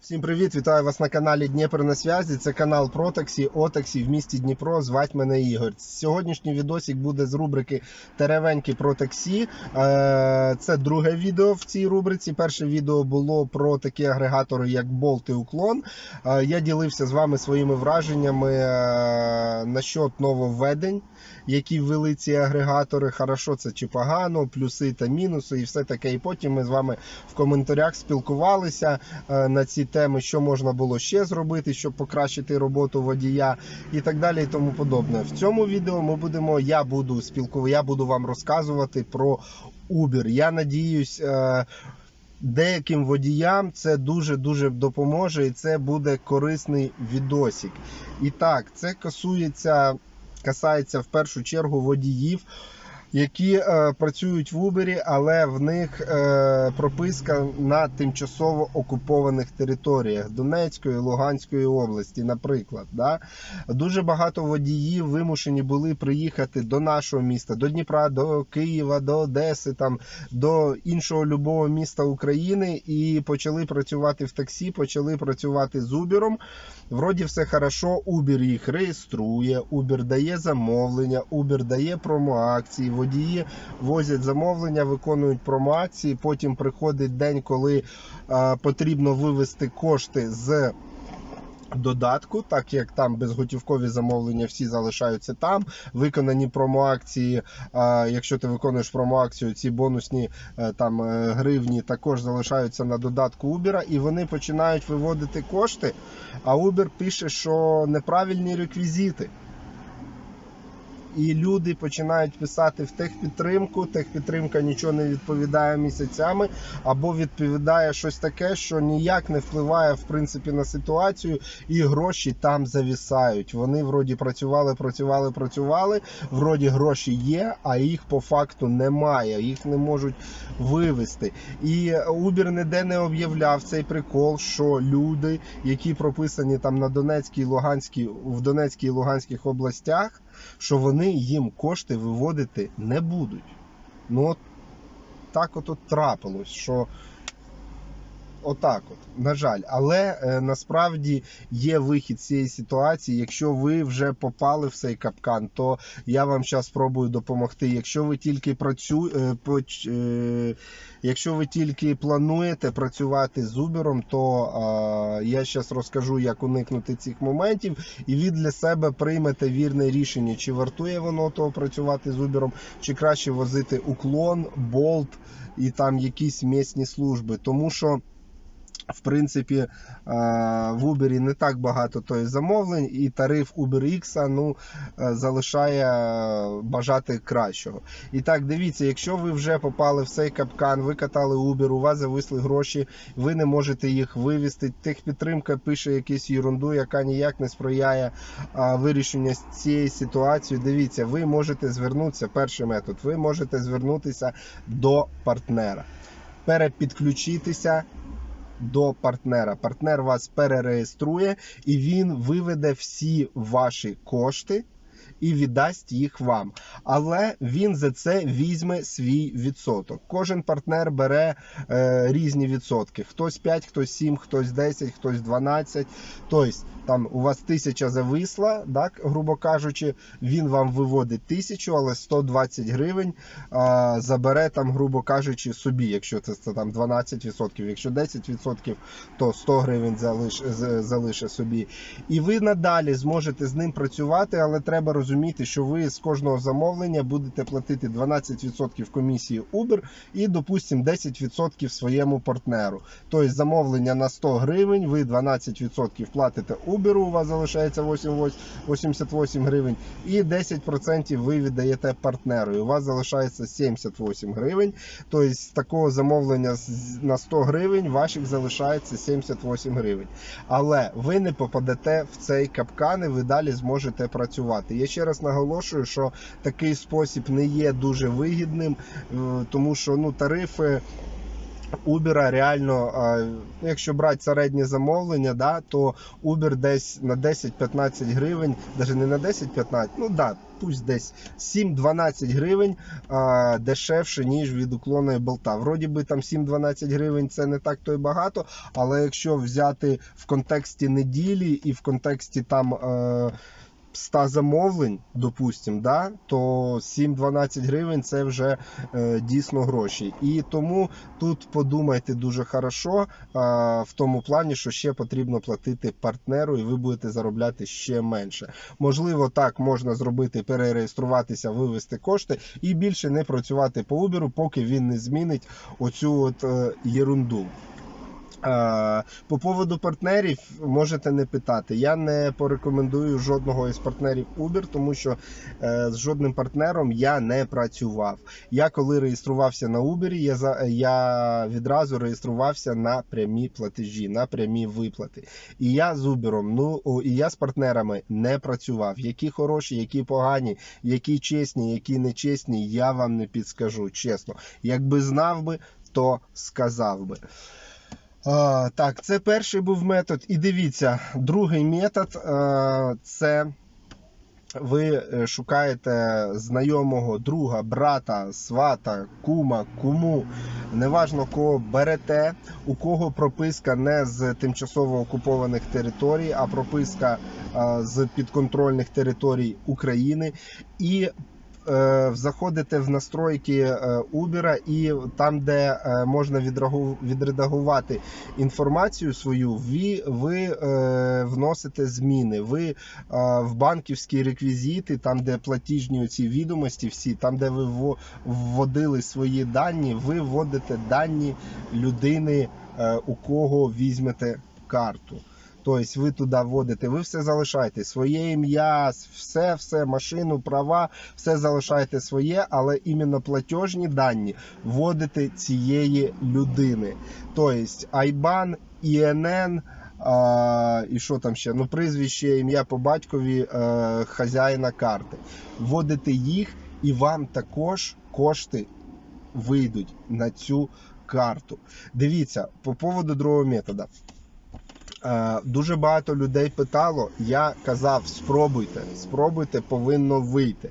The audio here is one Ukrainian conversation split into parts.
Всім привіт! Вітаю вас на каналі Дніпро на зв'язі. Це канал про таксі, о таксі в місті Дніпро. Звать мене Ігор. Сьогоднішній відосик буде з рубрики Теревеньки про таксі. Е, Це друге відео в цій рубриці. Перше відео було про такі агрегатори, як Bolt і Уклон. Е, Я ділився з вами своїми враженнями е, насчет нововведень, які ввели ці агрегатори. Хорошо це чи погано, плюси та мінуси, і все таке. І потім ми з вами в коментарях спілкувалися на ці теми, що можна було ще зробити, щоб покращити роботу водія і так далі, і тому подобне. В цьому відео ми будемо, я буду спілкувати, я буду вам розказувати про Uber. Я надіюсь. е, Деяким водіям це дуже дуже допоможе, і це буде корисний відосик. І так, це касується, касається в першу чергу водіїв, які е, працюють в Uber, але в них е, прописка на тимчасово окупованих територіях Донецької, Луганської області, наприклад. Да? Дуже багато водіїв вимушені були приїхати до нашого міста, до Дніпра, до Києва, до Одеси, там, до іншого любого міста України і почали працювати в таксі, почали працювати з Uber. Вроді все хорошо, Uber їх реєструє, Uber дає замовлення, Uber дає промоакції, водії возять замовлення, виконують промоакції. Потім приходить день, коли е, потрібно вивести кошти з. Додатку, так як там безготівкові замовлення всі залишаються там. Виконані промоакції. А якщо ти виконуєш промоакцію, ці бонусні е, там е, гривні також залишаються на додатку Uber, і вони починають виводити кошти. А Uber пише, що неправильні реквізити. І люди починають писати в техпідтримку. Техпідтримка нічого не відповідає місяцями, або відповідає щось таке, що ніяк не впливає в принципі на ситуацію, і гроші там завісають. Вони вроді працювали, працювали, працювали. Вроді гроші є, а їх по факту немає. Їх не можуть вивести. І Uber ніде не об'являв цей прикол, що люди, які прописані там на Донецькій, Луганській, в Донецькій і Луганських областях що вони їм кошти виводити не будуть. Ну от так от, от трапилось, що отак от, на жаль. Але е, насправді є вихід з цієї ситуації. Якщо ви вже попали в цей капкан, то я вам зараз спробую допомогти. Якщо ви тільки працюєте, е, якщо ви тільки плануєте працювати з Uber, то е, я зараз розкажу, як уникнути цих моментів, і ви для себе приймете вірне рішення, чи вартує воно того працювати з Uber, чи краще возити уклон, болт і там якісь місні служби. Тому що. В принципі, е, в Uber не так багато той замовлень, і тариф UberX ну, е, залишає бажати кращого. І так, дивіться, якщо ви вже попали в цей капкан, ви катали Uber, у вас зависли гроші, ви не можете їх вивести. Техпідтримка пише якусь ерунду, яка ніяк не сприяє вирішенню цієї ситуації. Дивіться, ви можете звернутися. Перший метод, ви можете звернутися до партнера, перепідключитися до партнера. Партнер вас перереєструє і він виведе всі ваші кошти. І віддасть їх вам, але він за це візьме свій відсоток. Кожен партнер бере е, різні відсотки: хтось 5, хтось 7, хтось 10, хтось 12. Тобто там у вас тисяча зависла, так, грубо кажучи, він вам виводить тисячу, але 120 гривень а, забере там, грубо кажучи, собі, якщо це, це там 12%, якщо 10%, то 100 гривень залиш, залише собі. І ви надалі зможете з ним працювати, але треба розуміти, що ви з кожного замовлення будете платити 12% комісії Uber і, допустимо, 10% своєму партнеру. Тобто замовлення на 100 гривень, ви 12% платите Uber, у вас залишається 88 гривень, і 10% ви віддаєте партнеру. І у вас залишається 78 гривень. Тобто з такого замовлення на 100 гривень ваших залишається 78 гривень. Але ви не попадете в цей капкан і ви далі зможете працювати. Ще раз наголошую, що такий спосіб не є дуже вигідним, е, тому що ну, тарифи Uber реально, якщо брати середнє замовлення, да, то Uber десь на 10-15 гривень, навіть не на 10-15, ну да, пусть десь 7-12 гривень е, дешевше, ніж від уклонної болта. Вроді би там 7-12 гривень це не так то й багато, але якщо взяти в контексті неділі і в контексті там. Е, 100 замовлень, допустим, да, то 7-12 гривень це вже е, дійсно гроші. І тому тут подумайте дуже хорошо е, в тому плані, що ще потрібно платити партнеру, і ви будете заробляти ще менше. Можливо, так можна зробити, перереєструватися, вивести кошти і більше не працювати по Uber, поки він не змінить оцю от е, єрунду. По поводу партнерів можете не питати. Я не порекомендую жодного із партнерів Uber, тому що е, з жодним партнером я не працював. Я коли реєструвався на Uber, я, за- я відразу реєструвався на прямі платежі, на прямі виплати. І я з Uber, ну і я з партнерами не працював. Які хороші, які погані, які чесні, які нечесні, я вам не підскажу. Чесно, якби знав би, то сказав би. А, так, це перший був метод. І дивіться, другий метод е, це ви е, шукаєте знайомого друга, брата, свата, кума, куму, неважно кого берете, у кого прописка не з тимчасово окупованих територій, а прописка е, з підконтрольних територій України. І заходите в настройки е, Uber і там, де е, можна відредагувати інформацію свою, ви, ви е, вносите зміни. Ви е, в банківські реквізити, там, де платіжні ці відомості, всі, там, де ви вводили свої дані, ви вводите дані людини, е, у кого візьмете карту. Тобто ви туди вводите, ви все залишаєте, своє ім'я, все, все, машину, права, все залишаєте своє, але іменно платіжні дані вводите цієї людини. Тобто Айбан, ІНН. А, і що там ще? Ну, прізвище, ім'я по батькові е, хазяїна карти. Вводите їх, і вам також кошти вийдуть на цю карту. Дивіться, по поводу другого методу. Е, Дуже багато людей питало. Я казав: спробуйте, спробуйте, повинно вийти.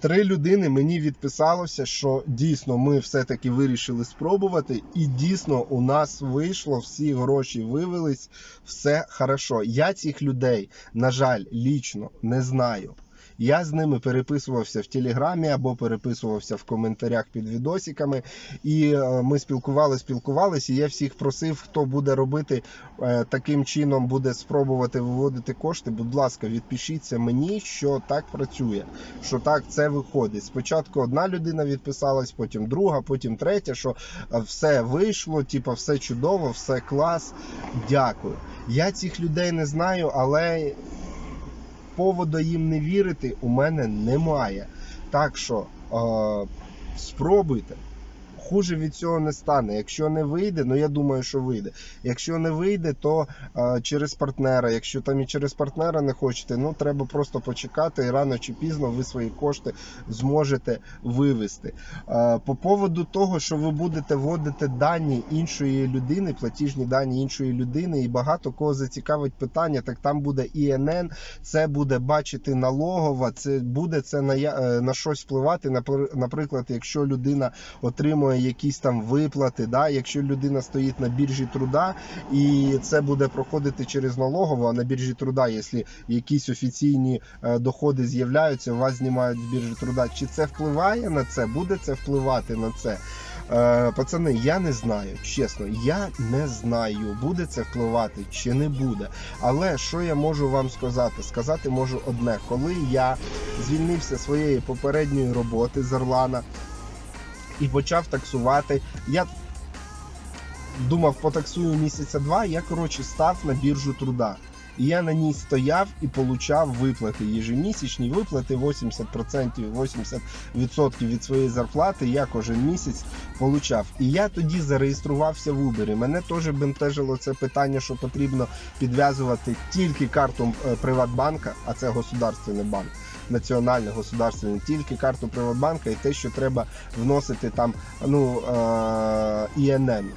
Три людини мені відписалося, що дійсно ми все-таки вирішили спробувати, і дійсно у нас вийшло, всі гроші вивелись, все хорошо. Я цих людей, на жаль, лічно не знаю. Я з ними переписувався в Телеграмі або переписувався в коментарях під відосиками, і е, ми спілкувалися, спілкувалися. І я всіх просив, хто буде робити е, таким чином, буде спробувати виводити кошти. Будь ласка, відпишіться мені, що так працює, що так це виходить. Спочатку одна людина відписалась, потім друга, потім третя, що е, все вийшло, типу, все чудово, все клас. Дякую. Я цих людей не знаю, але поводу їм не вірити у мене немає. Так що е, спробуйте. Хуже від цього не стане. Якщо не вийде, ну я думаю, що вийде. Якщо не вийде, то е, через партнера. Якщо там і через партнера не хочете, ну треба просто почекати, і рано чи пізно ви свої кошти зможете вивести. Е, по поводу того, що ви будете вводити дані іншої людини, платіжні дані іншої людини, і багато кого зацікавить питання, так там буде ІНН, це буде бачити налогова, це буде це на, е, на щось впливати. Наприклад, якщо людина отримує якісь там виплати, да, якщо людина стоїть на біржі труда, і це буде проходити через налогову, а на біржі труда, якщо якісь офіційні е, доходи з'являються, вас знімають з біржі труда. Чи це впливає на це? Буде це впливати на це? Е, пацани, я не знаю, чесно, я не знаю, буде це впливати чи не буде. Але що я можу вам сказати? Сказати можу одне: коли я звільнився своєї попередньої роботи з Орлана і почав таксувати, я думав, потаксую місяця два. Я коротше став на біржу труда. І я на ній стояв і получав виплати ежемісячні виплати 80%, 80% від своєї зарплати. Я кожен місяць получав. І я тоді зареєструвався в Uber. Мене теж бентежило це питання, що потрібно підв'язувати тільки карту е, Приватбанка, а це государственний банк. Національне государство, не тільки карту Приватбанка і те, що треба вносити там ну, е, ІНН.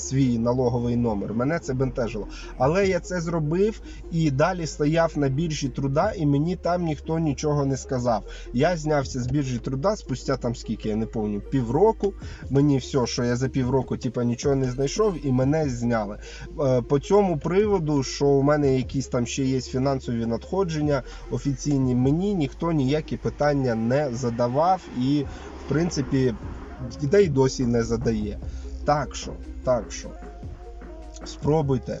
Свій налоговий номер. Мене це бентежило. Але я це зробив і далі стояв на біржі труда, і мені там ніхто нічого не сказав. Я знявся з біржі труда спустя там скільки, я не пам'ятаю, півроку. Мені все, що я за півроку типа, нічого не знайшов, і мене зняли. Е, По цьому приводу, що у мене якісь там ще є фінансові надходження офіційні, мені ніхто ніякі питання не задавав і, в принципі, й досі не задає. Так що, так що, спробуйте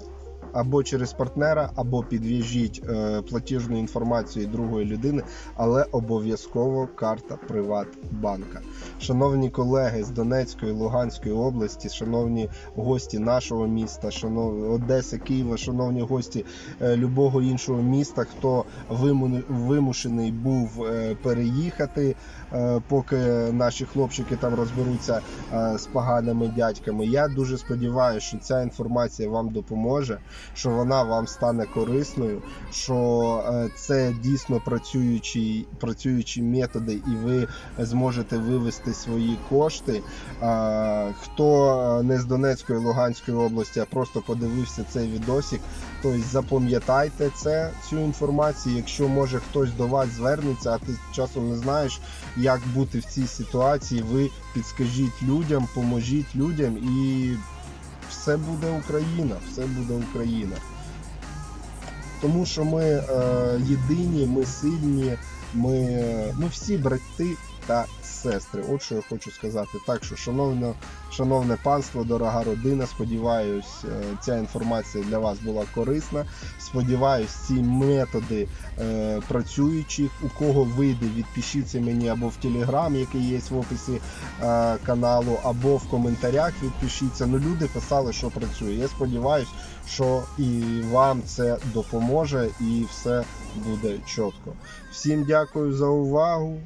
або через партнера, або підв'яжіть е, платіжну інформацію другої людини, але обов'язково карта Приватбанка. Шановні колеги з Донецької, Луганської області, шановні гості нашого міста, шановні Одеси, Києва, шановні гості е, любого іншого міста, хто виму- вимушений був е, переїхати, поки наші хлопчики там розберуться з поганими дядьками. Я дуже сподіваюся, що ця інформація вам допоможе, що вона вам стане корисною, що е, це дійсно працюючі, працюючі методи, і ви зможете вивести свої кошти. Е, Хто не з Донецької Луганської області, а просто подивився цей відосик, то запам'ятайте це, цю інформацію. Якщо може хтось до вас звернеться, а ти часом не знаєш, як бути в цій ситуації, ви підскажіть людям, поможіть людям і все буде Україна, все буде Україна. Тому що ми е, єдині, ми сильні, ми, е, ми всі брати та сестри. От що я хочу сказати. Так що, шановне, шановне панство, дорога родина, сподіваюсь, е, ця інформація для вас була корисна. Сподіваюсь, ці методи е, працюючих. У кого вийде, відпишіться мені або в Телеграм, який є в описі е, каналу, або в коментарях відпишіться. Ну, люди писали, що працює. Я сподіваюся, що і вам це допоможе, і все буде чітко. Всім дякую за увагу.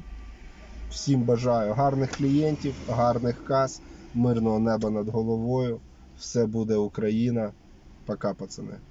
Всім бажаю гарних клієнтів, гарних кас, мирного неба над головою. Все буде Україна. Пока, пацани.